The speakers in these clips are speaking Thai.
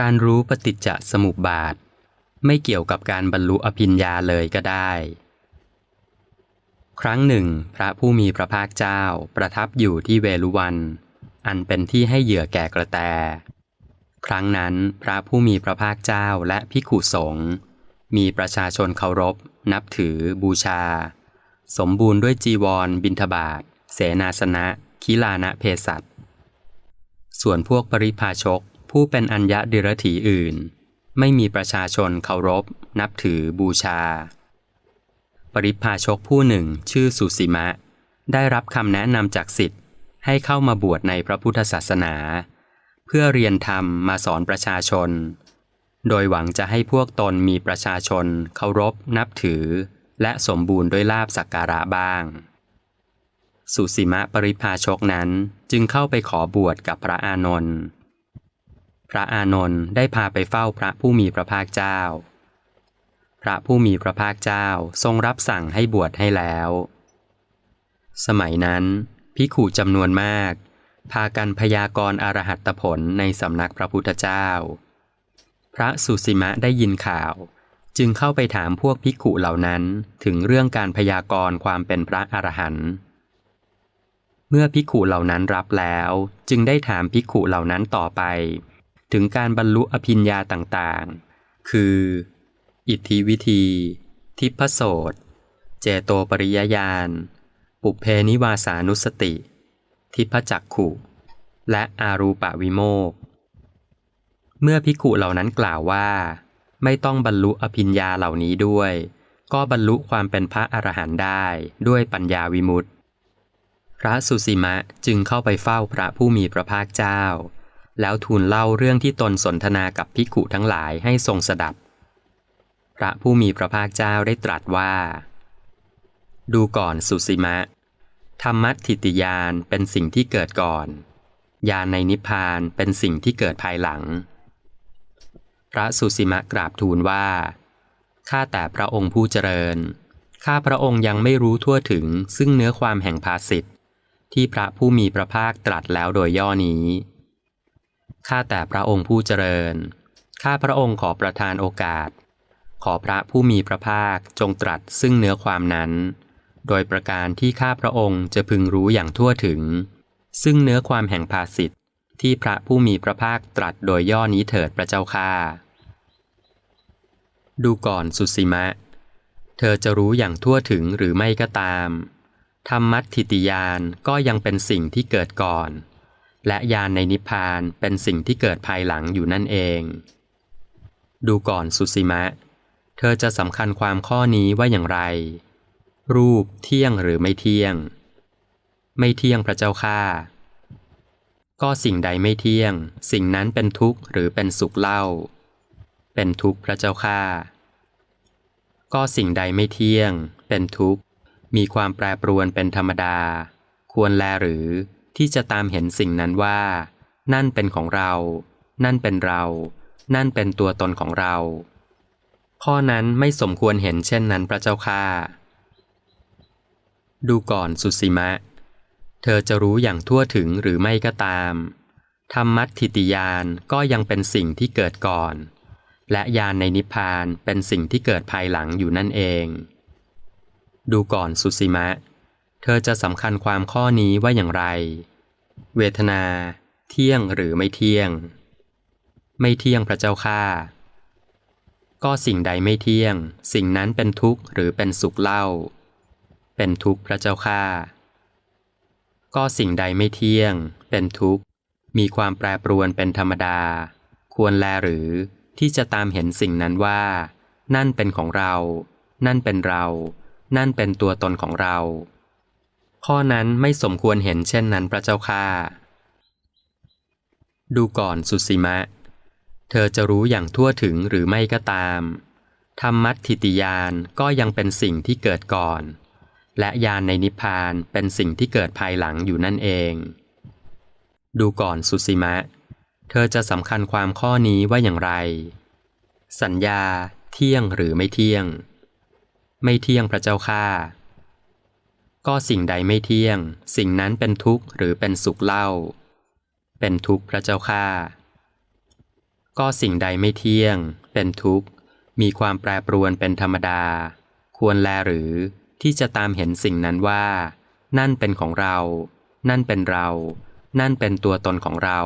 การรู้ปฏิจจสมุปบาท ไม่เกี่ยวกับการบรรลุอภิญญาเลยก็ได้ ครั้งหนึ่ง พระผู้มีพระภาคเจ้าประทับอยู่ที่เวลุวัน อันเป็นที่ให้เหยื่อแก่กระแต ครั้งนั้นพระผู้มีพระภาคเจ้าและภิขุสงฆ์มีประชาชนเคารพ นับถือ บูชา สมบูรณ์ด้วยจีวร บิณฑบาตเสนาสนะ คิลานะเพศัตส่วนพวกปริพาชก ผู้เป็นอัญญะดิรถีอื่น ไม่มีประชาชนเคารพ นับถือบูชา ปริพาชกผู้หนึ่งชื่อสุสีมะ ได้รับคำแนะนำจากสิทธิ์ให้เข้ามาบวชในพระพุทธศาสนา เพื่อเรียนธรรมมาสอนประชาชน โดยหวังจะให้พวกตนมีประชาชนเคารพ นับถือ และสมบูรณ์ด้วยลาบสักการะบ้างสุสีมะปริพาชกนั้นจึงเข้าไปขอบวชกับพระอานนท์ พระอานนท์ได้พาไปเฝ้าพระผู้มีพระภาคเจ้า พระผู้มีพระภาคเจ้าทรงรับสั่งให้บวชให้แล้ว สมัยนั้นพิขูจำนวนมาก พากันพยากรณ์อรหัตผลในสำนักพระพุทธเจ้า พระสุสีมะได้ยินข่าว จึงเข้าไปถามพวกภิกุเหล่านั้นถึงเรื่องการพยากรณ์ความเป็นพระอรหันต์เมื่อภิกุเหล่านั้นรับแล้ว จึงได้ถามภิกุเหล่านั้นต่อไป ถึงการบรรลุอภิญญาต่างๆ คือ อิทธิวิธี ทิพโสตเจโตปริยญาณ ปุเพนิวาสานุสติ ทิพจักขุ และอารูปวิโมก เมื่อภิกุเหล่านั้นกล่าวว่า ไม่ต้องบรรลุอภิญญาเหล่านี้ด้วย ก็บรรลุความเป็นพระอรหันต์ได้ด้วยปัญญาวิมุตติ พระสุสีมะจึงเข้าไปเฝ้าพระผู้มีพระภาคเจ้า แล้วทูลเล่าเรื่องที่ตนสนทนากับภิกขุทั้งหลายให้ทรงสดับ พระผู้มีพระภาคเจ้าได้ตรัสว่า ดูก่อนสุสีมะ ธรรมัตถิติยานเป็นสิ่งที่เกิดก่อนญาณในนิพพานเป็นสิ่งที่เกิดภายหลัง พระสุสีมะกราบทูลว่า ข้าแต่พระองค์ผู้เจริญ ข้าพระองค์ยังไม่รู้ทั่วถึงซึ่งเนื้อความแห่งภาสิทธิ์ที่พระผู้มีพระภาคตรัสแล้วโดยย่อนี้ ข้าแต่พระองค์ผู้เจริญ ข้าพระองค์ขอประทานโอกาส ขอพระผู้มีพระภาคจงตรัสซึ่งเนื้อความนั้น โดยประการที่ข้าพระองค์จะพึงรู้อย่างทั่วถึง ซึ่งเนื้อความแห่งภาสิทธิ์ที่พระผู้มีพระภาคตรัสโดยย่อนี้เถิดพระเจ้าข้าดูก่อนสุสีมะ เธอจะรู้อย่างทั่วถึงหรือไม่ก็ตาม ธรรมัตถิติยานก็ยังเป็นสิ่งที่เกิดก่อน และยานในนิพพานเป็นสิ่งที่เกิดภายหลังอยู่นั่นเอง ดูก่อนสุสีมะ เธอจะสำคัญความข้อนี้ว่าอย่างไร รูปเที่ยงหรือไม่เที่ยง ไม่เที่ยงพระเจ้าข้าก็สิ่งใดไม่เที่ยง สิ่งนั้นเป็นทุกข์หรือเป็นสุขเล่า เป็นทุกข์พระเจ้าข้าก็สิ่งใดไม่เที่ยง เป็นทุกข์ มีความแปรปรวนเป็นธรรมดา ควรแลหรือ ที่จะตามเห็นสิ่งนั้นว่า นั่นเป็นของเรา นั่นเป็นเรา นั่นเป็นตัวตนของเรา ข้อนั้นไม่สมควรเห็นเช่นนั้นพระเจ้าข้าดูก่อนสุสีมะ เธอจะรู้อย่างทั่วถึงหรือไม่ก็ตาม ธรรมัตถิติยานก็ยังเป็นสิ่งที่เกิดก่อน และญาณในนิพพานเป็นสิ่งที่เกิดภายหลังอยู่นั่นเอง ดูก่อนสุสีมะเธอจะสำคัญความข้อนี้ว่าอย่างไร เวทนา เที่ยงหรือไม่เที่ยง ไม่เที่ยงพระเจ้าข้าก็สิ่งใดไม่เที่ยง สิ่งนั้นเป็นทุกข์หรือเป็นสุขเล่า เป็นทุกข์พระเจ้าข้าก็สิ่งใดไม่เที่ยง เป็นทุกข์ มีความแปรปรวนเป็นธรรมดา ควรแลหรือที่จะตามเห็นสิ่งนั้นว่า นั่นเป็นของเรา นั่นเป็นเรา นั่นเป็นตัวตนของเรา ข้อนั้นไม่สมควรเห็นเช่นนั้นพระเจ้าข้าดูก่อนสุสีมะ เธอจะรู้อย่างทั่วถึงหรือไม่ก็ตาม ธรรมัตถิติยานก็ยังเป็นสิ่งที่เกิดก่อน และญาณในนิพพานเป็นสิ่งที่เกิดภายหลังอยู่นั่นเอง ดูก่อนสุสีมะ เธอจะสำคัญความข้อนี้ว่าอย่างไร สัญญา เที่ยงหรือไม่เที่ยง ไม่เที่ยงพระเจ้าข้า ก็สิ่งใดไม่เที่ยง สิ่งนั้นเป็นทุกข์หรือเป็นสุขเล่า เป็นทุกข์พระเจ้าข้าก็สิ่งใดไม่เที่ยง เป็นทุกข์ มีความแปรปรวนเป็นธรรมดา ควรแลหรือที่จะตามเห็นสิ่งนั้นว่า นั่นเป็นของเรา นั่นเป็นเรา นั่นเป็นตัวตนของเรา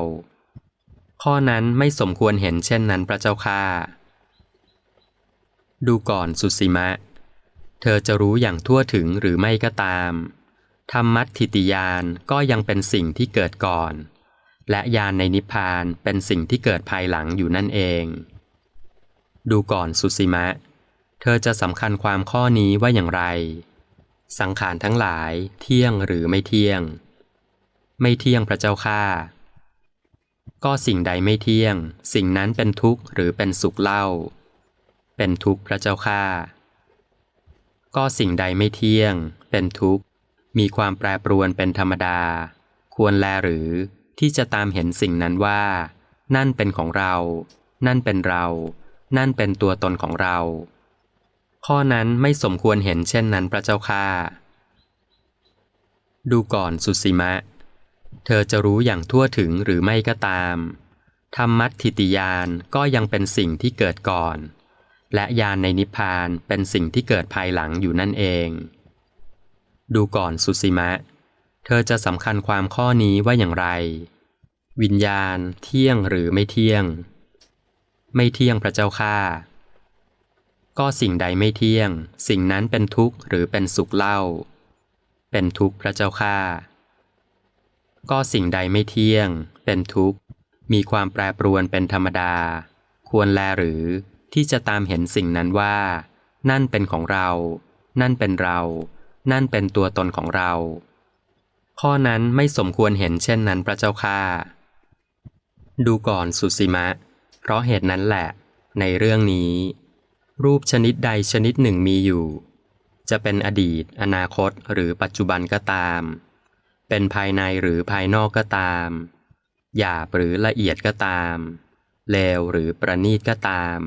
ข้อนั้นไม่สมควรเห็นเช่นนั้นพระเจ้าค่าดูก่อนสุสีมะ เธอจะรู้อย่างทั่วถึงหรือไม่ก็ตาม ธรรมัตถิติยานก็ยังเป็นสิ่งที่เกิดก่อน และยานในนิพพานเป็นสิ่งที่เกิดภายหลังอยู่นั่นเอง ดูก่อนสุสีมะ เธอจะสำคัญความข้อนี้ว่าอย่างไร สังขารทั้งหลายเที่ยงหรือไม่เที่ยง ไม่เที่ยงพระเจ้าค่าก็สิ่งใดไม่เที่ยง สิ่งนั้นเป็นทุกข์หรือเป็นสุขเล่า เป็นทุกข์พระเจ้าค่า ก็สิ่งใดไม่เที่ยง เป็นทุกข์ มีความแปรปรวนเป็นธรรมดา ควรแลหรือที่จะตามเห็นสิ่งนั้นว่า นั่นเป็นของเรา นั่นเป็นเรา นั่นเป็นตัวตนของเรา ข้อนั้นไม่สมควรเห็นเช่นนั้นพระเจ้าค่าดูก่อนสุสีมะ เธอจะรู้อย่างทั่วถึงหรือไม่ก็ตาม ธรรมัตถิติยานก็ยังเป็นสิ่งที่เกิดก่อน และยานในนิพพานเป็นสิ่งที่เกิดภายหลังอยู่นั่นเอง ดูก่อนสุสีมะ เธอจะสำคัญความข้อนี้ว่าอย่างไร วิญญาณ เที่ยงหรือไม่เที่ยง ไม่เที่ยงพระเจ้าค่าก็สิ่งใดไม่เที่ยง สิ่งนั้นเป็นทุกข์หรือเป็นสุขเล่า เป็นทุกข์พระเจ้าค่าก็สิ่งใดไม่เที่ยง เป็นทุกข์ มีความแปรปรวนเป็นธรรมดา ควรแลหรือ ที่จะตามเห็นสิ่งนั้นว่า นั่นเป็นของเรา นั่นเป็นเรา นั่นเป็นตัวตนของเรา ข้อนั้นไม่สมควรเห็นเช่นนั้นพระเจ้าค่าดูก่อนสุสีมะ เพราะเหตุนั้นแหละ ในเรื่องนี้ รูปชนิดใดชนิดหนึ่งมีอยู่ จะเป็นอดีต อนาคตหรือปัจจุบันก็ตาม เป็นภายในหรือภายนอกก็ตามหยาบหรือละเอียดก็ตามเลวหรือประณีตก็ตาม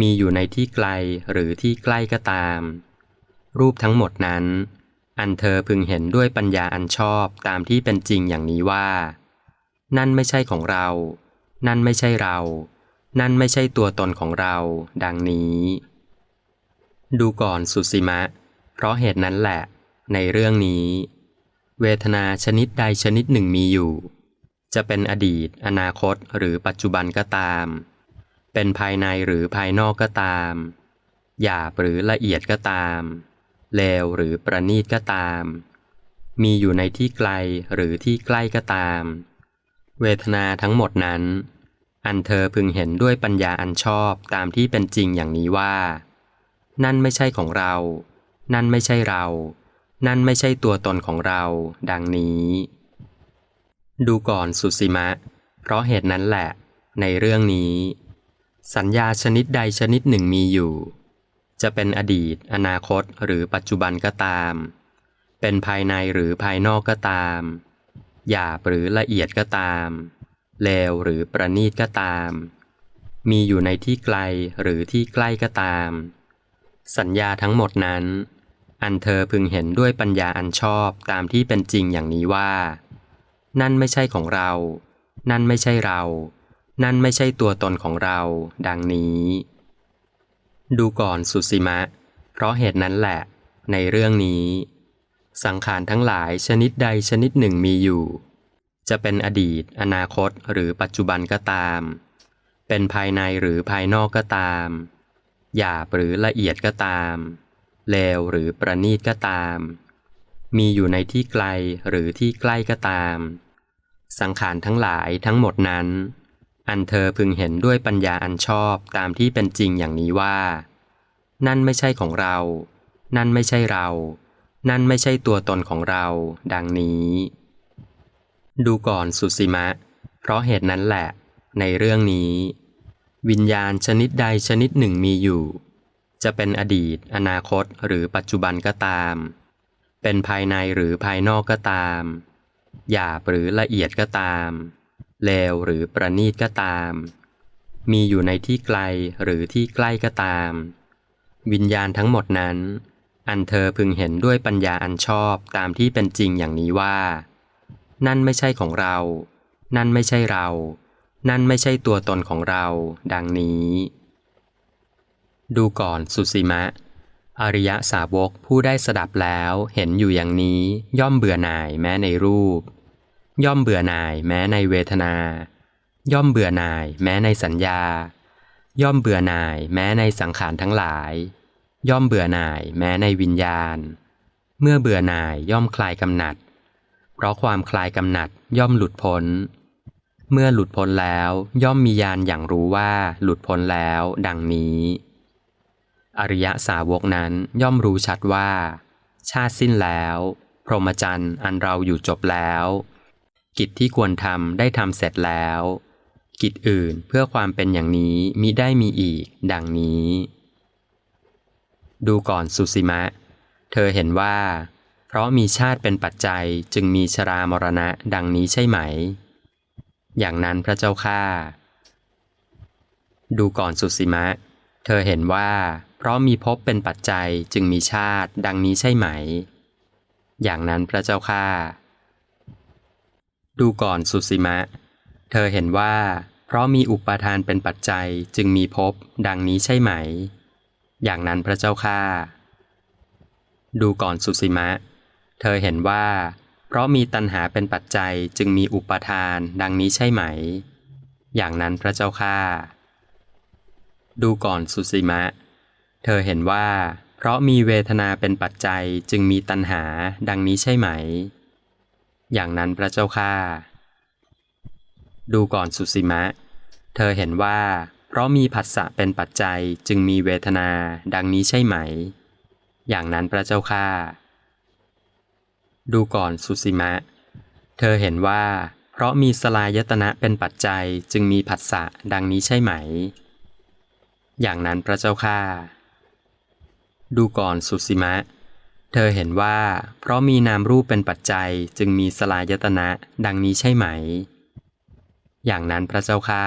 มีอยู่ในที่ไกลหรือที่ใกล้ก็ตาม รูปทั้งหมดนั้น อันเธอพึงเห็นด้วยปัญญาอันชอบตามที่เป็นจริงอย่างนี้ว่า นั่นไม่ใช่ของเรา นั่นไม่ใช่เรา นั่นไม่ใช่ตัวตนของเรา ดังนี้ ดูก่อนสุสีมะ เพราะเหตุนั้นแหละ ในเรื่องนี้ เวทนาชนิดใดชนิดหนึ่งมีอยู่ จะเป็นอดีต อนาคตหรือปัจจุบันก็ตาม เป็นภายในหรือภายนอกก็ตาม หยาบหรือละเอียดก็ตาม เลวหรือประณีตก็ตาม มีอยู่ในที่ไกลหรือที่ใกล้ก็ตาม เวทนาทั้งหมดนั้น อันเธอพึงเห็นด้วยปัญญาอันชอบตามที่เป็นจริงอย่างนี้ว่า นั่นไม่ใช่ของเรา นั่นไม่ใช่เรา นั่นไม่ใช่ตัวตนของเรา ดังนี้ ดูก่อนสุสีมะ เพราะเหตุนั้นแหละ ในเรื่องนี้ สัญญาชนิดใดชนิดหนึ่งมีอยู่ จะเป็นอดีต อนาคตหรือปัจจุบันก็ตาม เป็นภายในหรือภายนอกก็ตาม หยาบหรือละเอียดก็ตาม เลวหรือประณีตก็ตาม มีอยู่ในที่ไกลหรือที่ใกล้ก็ตาม สัญญาทั้งหมดนั้น อันเธอพึงเห็นด้วยปัญญาอันชอบตามที่เป็นจริงอย่างนี้ว่า นั่นไม่ใช่ของเรา นั่นไม่ใช่เรา นั่นไม่ใช่ตัวตนของเรา ดังนี้ ดูก่อนสุสีมะ เพราะเหตุนั้นแหละ ในเรื่องนี้ สังขารทั้งหลายชนิดใดชนิดหนึ่งมีอยู่ จะเป็นอดีต อนาคตหรือปัจจุบันก็ตาม เป็นภายในหรือภายนอกก็ตาม หยาบหรือละเอียดก็ตาม เลวหรือประณีตก็ตาม มีอยู่ในที่ไกลหรือที่ใกล้ก็ตาม สังขารทั้งหลายทั้งหมดนั้น อันเธอพึงเห็นด้วยปัญญาอันชอบตามที่เป็นจริงอย่างนี้ว่า นั่นไม่ใช่ของเรา นั่นไม่ใช่เรา นั่นไม่ใช่ตัวตนของเรา ดังนี้ ดูก่อนสุสีมะ เพราะเหตุนั้นแหละ ในเรื่องนี้ วิญญาณชนิดใดชนิดหนึ่งมีอยู่ จะเป็นอดีต อนาคตหรือปัจจุบันก็ตาม เป็นภายในหรือภายนอกก็ตามหยาบหรือละเอียดก็ตาม เลวหรือประณีตก็ตาม มีอยู่ในที่ไกลหรือที่ใกล้ก็ตาม วิญญาณทั้งหมดนั้น อันเธอพึงเห็นด้วยปัญญาอันชอบตามที่เป็นจริงอย่างนี้ว่า นั่นไม่ใช่ของเรา นั่นไม่ใช่เรา นั่นไม่ใช่ตัวตนของเรา ดังนี้ ดูก่อนสุสีมะอริยสาวกผู้ได้สดับแล้วเห็นอยู่อย่างนี้ย่อมเบื่อหน่ายแม้ในรูป ย่อมเบื่อหน่ายแม้ในเวทนา ย่อมเบื่อหน่ายแม้ในสัญญา ย่อมเบื่อหน่ายแม้ในสังขารทั้งหลาย ย่อมเบื่อหน่ายแม้ในวิญญาณ เมื่อเบื่อหน่ายย่อมคลายกำหนัด เพราะความคลายกำหนัดย่อมหลุดพ้น เมื่อหลุดพ้นแล้วย่อมมีญาณอย่างรู้ว่าหลุดพ้นแล้ว ดังนี้ อริยสาวกนั้นย่อมรู้ชัดว่า ชาติสิ้นแล้ว พรหมจรรย์อันเราอยู่จบแล้ว กิจที่ควรทำได้ทำเสร็จแล้ว กิจอื่นเพื่อความเป็นอย่างนี้มิได้มีอีก ดังนี้ ดูก่อนสุสิมะ เธอเห็นว่า เพราะมีชาติเป็นปัจจัยจึงมีชรามรณะดังนี้ใช่ไหม อย่างนั้นพระเจ้าข้าดูก่อนสุสิมะ เธอเห็นว่า เพราะมีภพเป็นปัจจัยจึงมีชาติดังนี้ใช่ไหม อย่างนั้นพระเจ้าข้า ดูก่อนสุสิมะ เธอเห็นว่า เพราะมีอุปาทานเป็นปัจจัยจึงมีภพดังนี้ใช่ไหม อย่างนั้นพระเจ้าข้าดูก่อนสุสิมะ เธอเห็นว่า เพราะมีตัณหาเป็นปัจจัยจึงมีอุปาทานดังนี้ใช่ไหม อย่างนั้นพระเจ้าข้าดูก่อนสุสิมะ เธอเห็นว่า เพราะมีเวทนาเป็นปัจจัยจึงมีตัณหาดังนี้ใช่ไหม อย่างนั้นพระเจ้าข้าดูก่อนสุสิมะ เธอเห็นว่า เพราะมีผัสสะเป็นปัจจัยจึงมีเวทนาดังนี้ใช่ไหม อย่างนั้นพระเจ้าข้าดูก่อนสุสิมะ เธอเห็นว่า เพราะมีสลายตนะเป็นปัจจัยจึงมีผัสสะดังนี้ใช่ไหม อย่างนั้นพระเจ้าข้าดูก่อนสุสิมะเเธอเห็นว่า เพราะมีนามรูปเป็นปัจจัยจึงมีสลายตนะ ดังนี้ใช่ไหม อย่างนั้นพระเจ้าข้า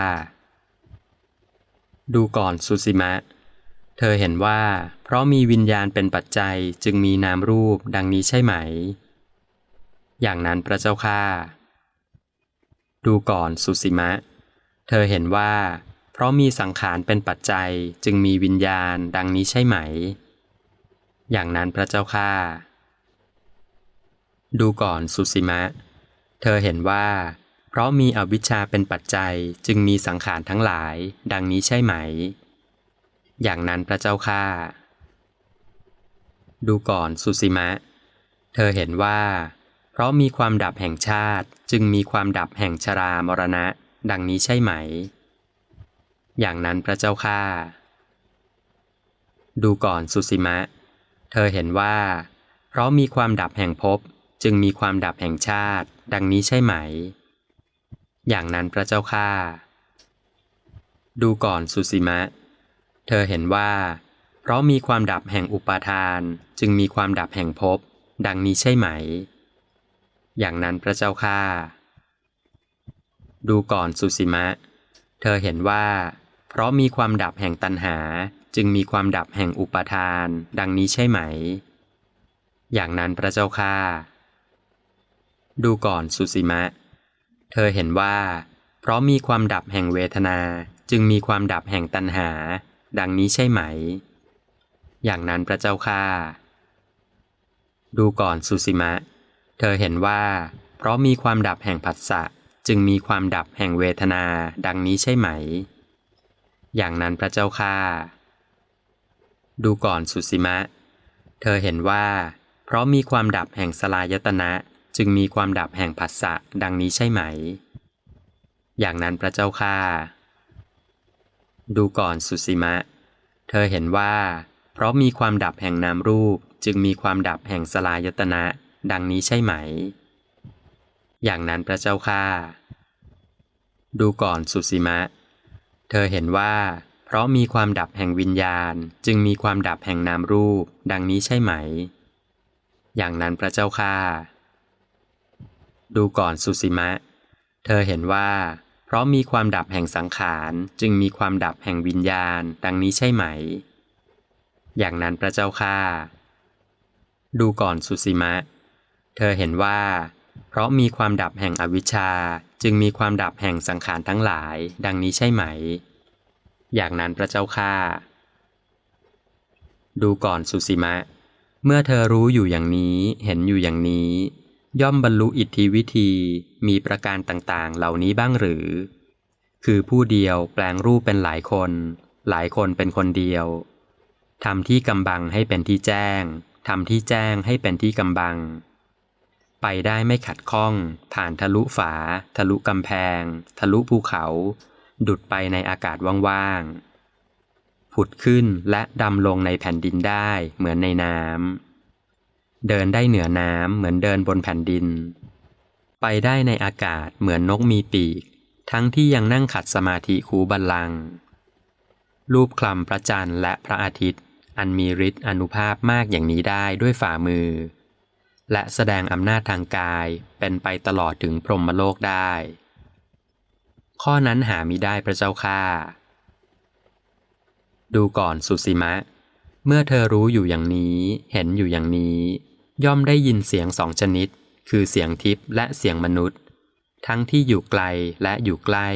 ดูก่อนสุสิมะ เธอเห็นว่า เพราะมีวิญญาณเป็นปัจจัยจึงมีนามรูปดังนี้ใช่ไหม อย่างนั้นพระเจ้าข้าดูก่อนสุสิมะ เธอเห็นว่า เพราะมีสังขารเป็นปัจจัยจึงมีวิญญาณดังนี้ใช่ไหม อย่างนั้นพระเจ้าข้าดูก่อนสุสิมะ เธอเห็นว่า เพราะมีอวิชชาเป็นปัจจัยจึงมีสังขารทั้งหลาย ดังนี้ใช่ไหม อย่างนั้นพระเจ้าข้าดูก่อนสุสิมะ เธอเห็นว่า เพราะมีความดับแห่งชาติจึงมีความดับแห่งชรามรณะ ดังนี้ใช่ไหม อย่างนั้นพระเจ้าข้าดูก่อนสุสิมะเเธอเห็นว่า เพราะมีความดับแห่งภพจึงมีความดับแห่งชาติ ดังนี้ใช่ไหม อย่างนั้นพระเจ้าข้าดูก่อนสุสิมะ เธอเห็นว่า เพราะมีความดับแห่งอุปาทาน จึงมีความดับแห่งภพดังนี้ใช่ไหม อย่างนั้นพระเจ้าข้าดูก่อนสุสิมะ เธอเห็นว่า เพราะมีความดับแห่งตัณหา จึงมีความดับแห่งอุปทาน ดังนี้ใช่ไหม อย่างนั้นพระเจ้าข้าดูก่อนสุสิมะ เธอเห็นว่า เพราะมีความดับแห่งเวทนาจึงมีความดับแห่งตัณหา ดังนี้ใช่ไหม อย่างนั้นพระเจ้าข้าดูก่อนสุสิมะ เธอเห็นว่า เพราะมีความดับแห่งผัสสะจึงมีความดับแห่งเวทนา ดังนี้ใช่ไหม อย่างนั้นพระเจ้าข้า ดูก่อนสุสิมะ เธอเห็นว่า เพราะมีความดับแห่งสลายตนะ จึงมีความดับแห่งผัสสะดังนี้ใช่ไหม อย่างนั้นพระเจ้าข้าดูก่อนสุสิมะ เธอเห็นว่า เพราะมีความดับแห่งนามรูป จึงมีความดับแห่งสลายตนะ ดังนี้ใช่ไหม อย่างนั้นพระเจ้าข้าดูก่อนสุสิมะ เธอเห็นว่า ราะมีความดับแห่งวิญญาณ จึงมีความดับแห่งนามรูป ดังนี้ใช่ไหม อย่างนั้นพระเจ้าข้าดูก่อนสุสิมะ เธอเห็นว่า เพราะมีความดับแห่งสังขาร จึงมีความดับแห่งวิญญาณ ดังนี้ใช่ไหม อย่างนั้นพระเจ้าข้าดูก่อนสุสิมะ เธอเห็นว่า เพราะมีความดับแห่งอวิชชา จึงมีความดับแห่งสังขารทั้งหลาย ดังนี้ใช่ไหม อย่างนั้นพระเจ้าข้าดูก่อนสุสีมะ เมื่อเธอรู้อยู่อย่างนี้เห็นอยู่อย่างนี้ ย่อมบรรลุอิทธิวิธีมีประการต่างๆ เหล่านี้บ้างหรือ คือผู้เดียวแปลงรูปเป็นหลายคน หลายคนเป็นคนเดียวทำที่กำบังให้เป็นที่แจ้งทำที่แจ้งให้เป็นที่กำบัง ไปได้ไม่ขัดข้อง ผ่านทะลุฝา ทะลุกำแพง ทะลุภูเขา ดุดไปในอากาศว่างๆ ผุดขึ้นและดำลงในแผ่นดินได้เหมือนในน้ำ เดินได้เหนือน้ำเหมือนเดินบนแผ่นดิน ไปได้ในอากาศเหมือนนกมีปีก ทั้งที่ยังนั่งขัดสมาธิคูบัลลัง รูปคลำพระจันทร์และพระอาทิตย์ อันมีฤทธิ์อนุภาพมากอย่างนี้ได้ด้วยฝ่ามือ และแสดงอำนาจทางกายเป็นไปตลอดถึงพรหมโลกได้ ข้อนั้นหามิได้พระเจ้าค่า ดูก่อนสุสีมะ เมื่อเธอรู้อยู่อย่างนี้ เห็นอยู่อย่างนี้ ย่อมได้ยินเสียงสองชนิด คือเสียงทิพย์และเสียงมนุษย์ ทั้งที่อยู่ไกลและอยู่ใกล้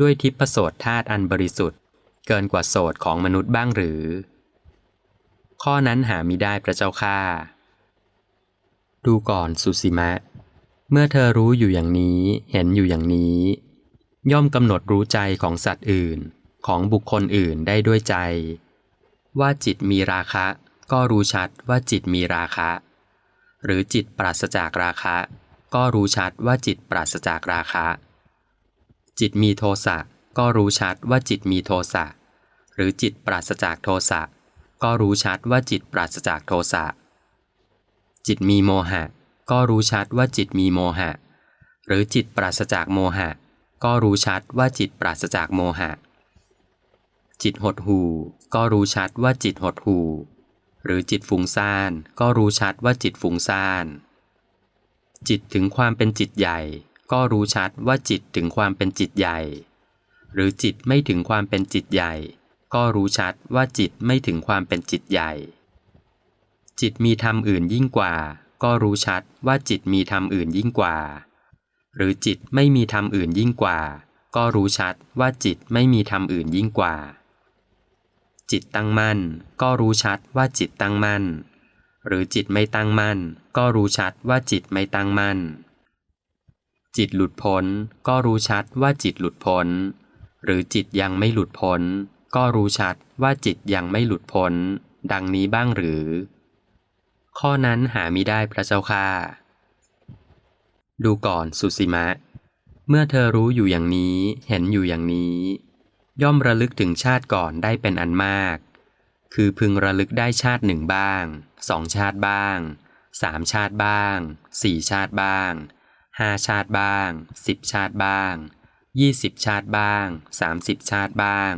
ด้วยทิพโสตธาตุอันบริสุทธิ์ เกินกว่าโสดของมนุษย์บ้างหรือ ข้อนั้นหามิได้พระเจ้าค่า ดูก่อนสุสีมะ เมื่อเธอรู้อยู่อย่างนี้ เห็นอยู่อย่างนี้ ย่อมกำหนดรู้ใจของสัตว์อื่น ของบุคคลอื่นได้ด้วยใจ ว่าจิตมีราคะ ก็รู้ชัดว่าจิตมีราคะ หรือจิตปราศจากราคะ ก็รู้ชัดว่าจิตปราศจากราคะ จิตมีโทสะก็รู้ชัดว่าจิตมีโทสะหรือจิตปราศจากโทสะก็รู้ชัดว่าจิตปราศจากโทสะจิตมีโมหะ ก็รู้ชัดว่าจิตมีโมหะ หรือจิตปราศจากโมหะ ก็รู้ชัดว่าจิตปราศจากโมหะ จิตหดหูก็รู้ชัดว่าจิตหดหูหรือจิตฟุ้งซ่านก็รู้ชัดว่าจิตฟุ้งซ่าน จิตถึงความเป็นจิตใหญ่ ก็รู้ชัดว่าจิตถึงความเป็นจิตใหญ่ หรือจิตไม่ถึงความเป็นจิตใหญ่ ก็รู้ชัดว่าจิตไม่ถึงความเป็นจิตใหญ่ จิตมีธรรมอื่นยิ่งกว่า ก็รู้ชัดว่าจิตมีธรรมอื่นยิ่งกว่า หรือจิตไม่มีธรรมอื่นยิ่งกว่า ก็รู้ชัดว่าจิตไม่มีธรรมอื่นยิ่งกว่า จิตตั้งมั่น ก็รู้ชัดว่าจิตตั้งมั่น หรือจิตไม่ตั้งมั่น ก็รู้ชัดว่าจิตไม่ตั้งมั่น จิตหลุดพ้น ก็รู้ชัดว่าจิตหลุดพ้น หรือจิตยังไม่หลุดพ้น ก็รู้ชัดว่าจิตยังไม่หลุดพ้น ดังนี้บ้างหรือ ข้อนั้นหามิได้พระเจ้าค่า ดูก่อนสุสีมะ เมื่อเธอรู้อยู่อย่างนี้ เห็นอยู่อย่างนี้ ย่อมระลึกถึงชาติก่อนได้เป็นอันมาก คือพึงระลึกได้ชาติหนึ่งบ้าง สองชาติบ้าง สามชาติบ้าง สี่ชาติบ้าง ห้าชาติบ้าง สิบชาติบ้าง ยี่สิบชาติบ้าง สามสิบชาติบ้าง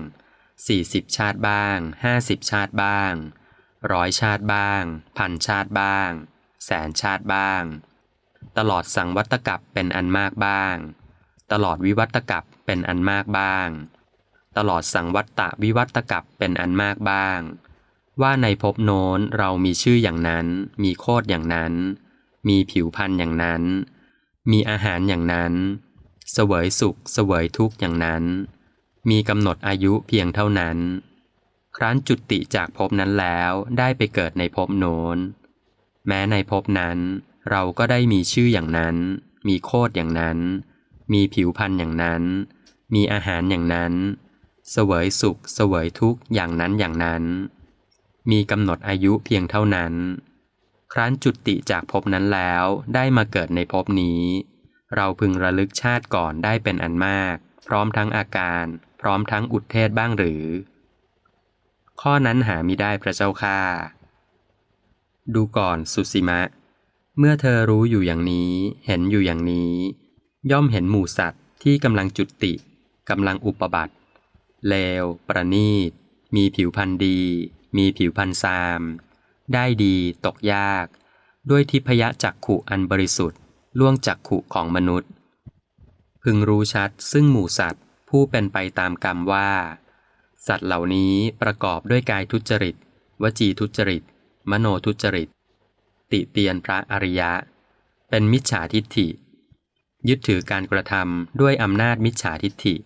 สี่สิบชาติบ้าง ห้าสิบชาติบ้าง ร้อยชาติบ้าง พันชาติบ้าง แสนชาติบ้าง ตลอดสังวัตกับเป็นอันมากบ้าง ตลอดวิวัตกับเป็นอันมากบ้าง ตลอดสังวัตตะวิวัตกับเป็นอันมากบ้าง ว่าในภพโน้นเรามีชื่ออย่างนั้น มีโคดอย่างนั้น มีผิวพันธ์อย่างนั้น มีอาหารอย่างนั้น เสวยสุข เสวยทุกข์อย่างนั้น มีกำหนดอายุเพียงเท่านั้น ครั้นจุติจากภพนั้นแล้วได้ไปเกิดในภพโน้น แม้ในภพนั้น เราก็ได้มีชื่ออย่างนั้น มีโคดอย่างนั้น มีผิวพันธ์อย่างนั้น มีอาหารอย่างนั้น เสวยสุข เสวยทุกข์อย่างนั้นอย่างนั้น มีกำหนดอายุเพียงเท่านั้น ครั้นจุติจากภพนั้นแล้วได้มาเกิดในภพนี้ เราพึงระลึกชาติก่อนได้เป็นอันมาก พร้อมทั้งอาการ พร้อมทั้งอุดเทศบ้างหรือ ข้อนั้นหามิได้พระเจ้าค่าดูก่อนสุสีมะ เมื่อเธอรู้อยู่อย่างนี้ เห็นอยู่อย่างนี้ ย่อมเห็นหมู่สัตว์ที่กำลังจุติกำลังอุปบัติ เลว ประนีต มีผิวพันธ์ดี มีผิวพันธ์ซาม ได้ดีตกยาก ด้วยทิพยจักขุอันบริสุทธิ์ ล่วงจักขุของมนุษย์ พึงรู้ชัดซึ่งหมู่สัตว์ผู้เป็นไปตามกรรมว่า สัตว์เหล่านี้ประกอบด้วยกายทุจริต วจีทุจริต มโนทุจริต ติเตียนพระอริยะ เป็นมิจฉาทิฏฐิ ยึดถือการกระทำด้วยอำนาจมิจฉาทิฏฐิ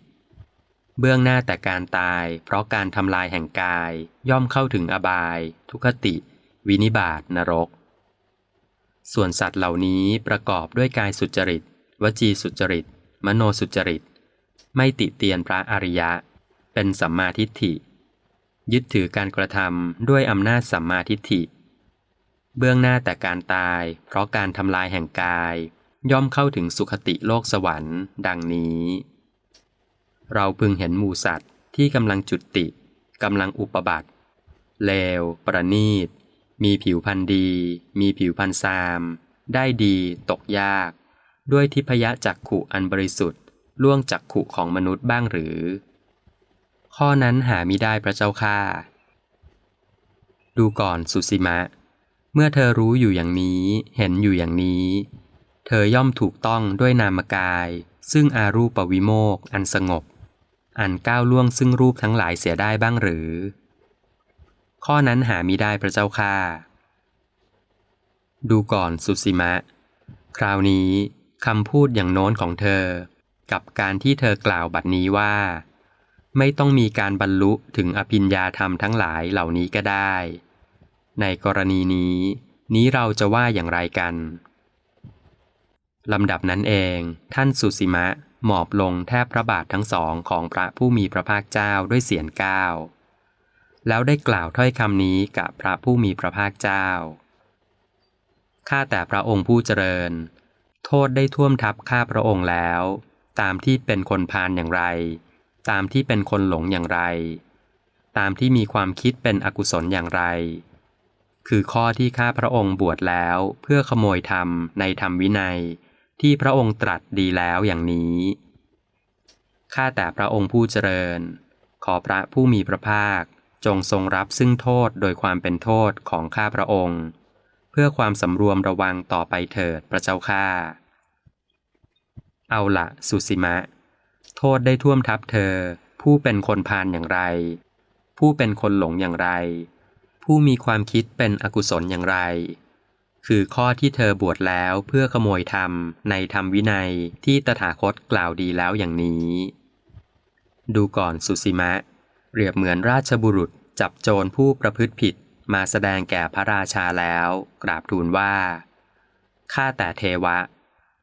เบื้องหน้าแต่การตายเพราะการทำลายแห่งกายย่อมเข้าถึงอบาย ทุคติ วินิบาตนรก ส่วนสัตว์เหล่านี้ประกอบด้วยกายสุจริต วจีสุจริต มโนสุจริต ไม่ติเตียนพระอริยะ เป็นสัมมาทิฏฐิยึดถือการกระทำด้วยอำนาจสัมมาทิฏฐิ เบื้องหน้าแต่การตาย เพราะการทำลายแห่งกาย ย่อมเข้าถึงสุคติโลกสวรรค์ ดังนี้ เราพึงเห็นหมูสัตว์ที่กำลังจุติกำลังอุปบัติ เลว ประณีต มีผิวพันธ์ดี มีผิวพันธ์ซาม ได้ดีตกยาก ด้วยทิพยะจักขุอันบริสุทธิ์ ล่วงจักขุของมนุษย์บ้างหรือ ข้อนั้นหามิได้พระเจ้าค่า ดูก่อนสุสิมะ เมื่อเธอรู้อยู่อย่างนี้ เห็นอยู่อย่างนี้ เธอย่อมถูกต้องด้วยนามกาย ซึ่งอารูปวิโมกอันสงบ อันก้าวล่วงซึ่งรูปทั้งหลายเสียได้บ้างหรือ ข้อนั้นหามิได้พระเจ้าค่าดูก่อนสุสิมะ คราวนี้คำพูดอย่างโน้นของเธอ กับการที่เธอกล่าวบัดนี้ว่า ไม่ต้องมีการบรรลุถึงอภิญญาธรรมทั้งหลายเหล่านี้ก็ได้ ในกรณีนี้ นี้เราจะว่าอย่างไรกันลำดับนั้นเอง ท่านสุสิมะ หมอบลงแทบพระบาททั้งสองของพระผู้มีพระภาคเจ้าด้วยเสียงก้าวแล้วได้กล่าวถ้อยคำนี้กับพระผู้มีพระภาคเจ้า ข้าแต่พระองค์ผู้เจริญ โทษได้ท่วมทับข้าพระองค์แล้ว ตามที่เป็นคนพาลอย่างไร ตามที่เป็นคนหลงอย่างไร ตามที่มีความคิดเป็นอกุศลอย่างไร คือข้อที่ข้าพระองค์บวชแล้วเพื่อขโมยธรรมในธรรมวินัย ที่พระองค์ตรัสดีแล้วอย่างนี้ ข้าแต่พระองค์ผู้เจริญ ขอพระผู้มีพระภาคจงทรงรับซึ่งโทษโดยความเป็นโทษของข้าพระองค์ เพื่อความสำรวมระวังต่อไปเถิดพระเจ้าข้าเอาละสุสิมะ โทษได้ท่วมทับเธอ ผู้เป็นคนพาลอย่างไร ผู้เป็นคนหลงอย่างไร ผู้มีความคิดเป็นอกุศลอย่างไร คือข้อที่เธอบวชแล้วเพื่อขโมยธรรมในธรรมวินัยที่ตถาคตกล่าวดีแล้วอย่างนี้ ดูก่อนสุสิมะ เปรียบเหมือนราชบุรุษจับโจรผู้ประพฤติผิดมาแสดงแก่พระราชาแล้ว กราบทูลว่า ข้าแต่เทวะ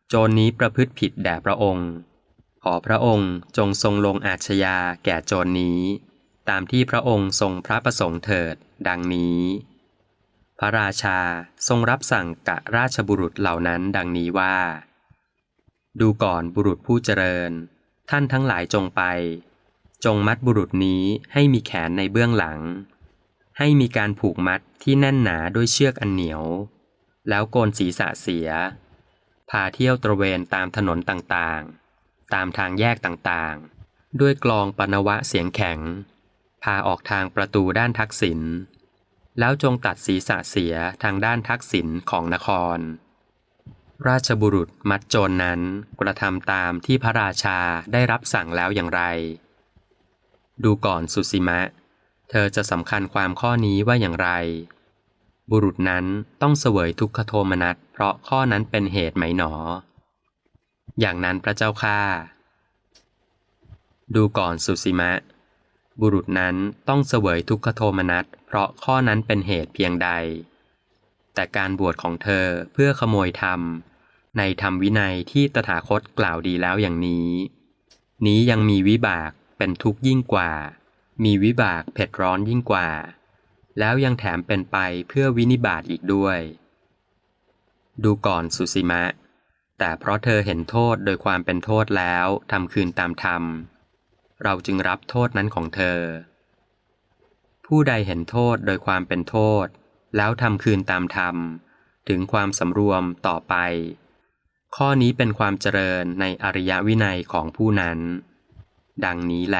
โจรนี้ประพฤติผิดแด่พระองค์ ขอพระองค์จงทรงลงอาชญาแก่โจรนี้ ตามที่พระองค์ทรงพระประสงค์เถิด ดังนี้ พระราชาทรงรับสั่งกะราชบุรุษเหล่านั้นดังนี้ว่า ดูก่อนบุรุษผู้เจริญ ท่านทั้งหลายจงไป จงมัดบุรุษนี้ให้มีแขนในเบื้องหลัง ให้มีการผูกมัดที่แน่นหนาด้วยเชือกอันเหนียว แล้วโกนศีรษะเสีย พาเที่ยวตระเวนตามถนนต่างๆ ตามทางแยกต่างๆ ด้วยกลองปนวะเสียงแข็ง พาออกทางประตูด้านทักษิณแล้วจงตัดศีรษะเสียทางด้านทักษิณของนคร ราชบุรุษมัดโจรนนั้นกระทำตามที่พระราชาได้รับสั่งแล้วอย่างไร ดูก่อนสุสิมะ เธอจะสำคัญความข้อนี้ว่าอย่างไร บุรุษนั้นต้องเสวยทุกขโทมนัสเพราะข้อนั้นเป็นเหตุไหมหนอ อย่างนั้นพระเจ้าข้าดูก่อนสุสิมะ บุรุษนั้นต้องเสวยทุกขโทมนัสเพราะข้อนั้นเป็นเหตุเพียงใด แต่การบวชของเธอเพื่อขโมยธรรม ในธรรมวินัยที่ตถาคตกล่าวดีแล้วอย่างนี้ นี้ยังมีวิบากเป็นทุกข์ยิ่งกว่า มีวิบากเผ็ดร้อนยิ่งกว่า แล้วยังแถมเป็นไปเพื่อวินิบาตอีกด้วย ดูก่อนสุสิมะ แต่เพราะเธอเห็นโทษโดยความเป็นโทษแล้วทำคืนตามธรรม เราจึงรับโทษนั้นของเธอ ผู้ใดเห็นโทษโดยความเป็นโทษ แล้วทำคืนตามธรรม ถึงความสำรวมต่อไป ข้อนี้เป็นความเจริญในอริยวินัยของผู้นั้น ดังนี้แล